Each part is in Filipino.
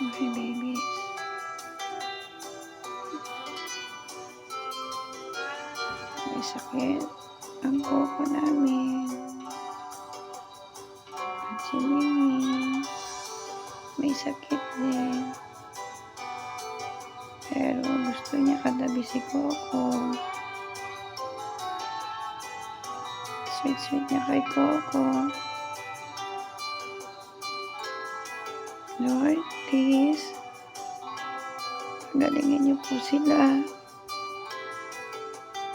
Okay, babies. May sakit ang koko namin. At si Mimi, may sakit din. Pero gusto niya katabi si Coco. Sweet-sweet niya kay Coco. Lord, please, pagalingin niyo po sila.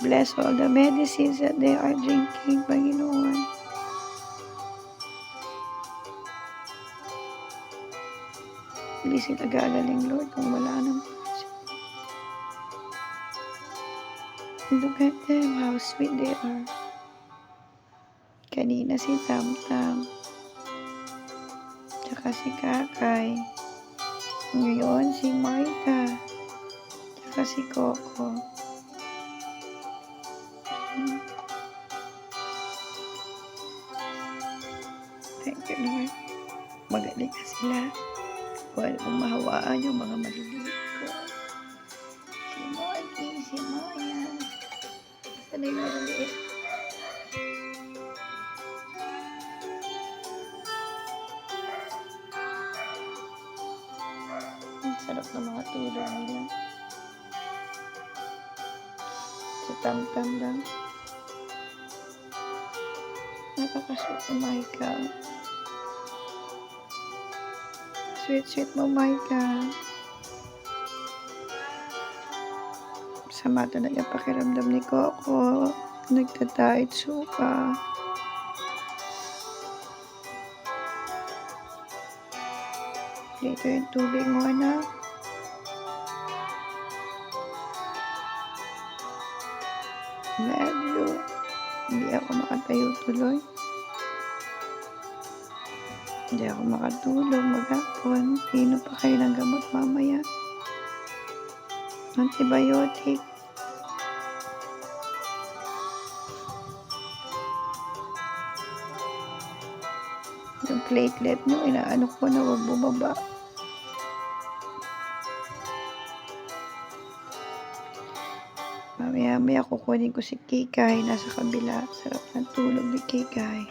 Bless all the medicines that they are drinking, Panginoon. Hindi sila gagaling, Lord, kung wala nang Look at them, how sweet they are. Kanina si Tam Tam. Tsaka si Kakay. Ngayon si Maika. Tsaka si Coco. Thank you, Lord. Magaling na sila. Huwag mong mahawaan yung mga maliliit ko. Si Moiki, si Moya. Saan na yung maliliit? Sarap ng mga tulog nila. Si Tam-Tam lang. Napakasweet mo, Maika. Sweet-sweet mo, Maika. Sama talaga pakiramdam ni Coco. Nagtatahit suka. Dito yung tubig mo, anak. Love. Hindi ako makatayo tuloy. Hindi ako makatulog maghapon. Pino pa kayo ng gamot mamaya. Antibiotic. Yung platelet nyo, inaano ko na wag bumaba. Mamaya-maya kukunin ko si Kikay. Nasa kabila. Sarap ng tulog ni Kikay.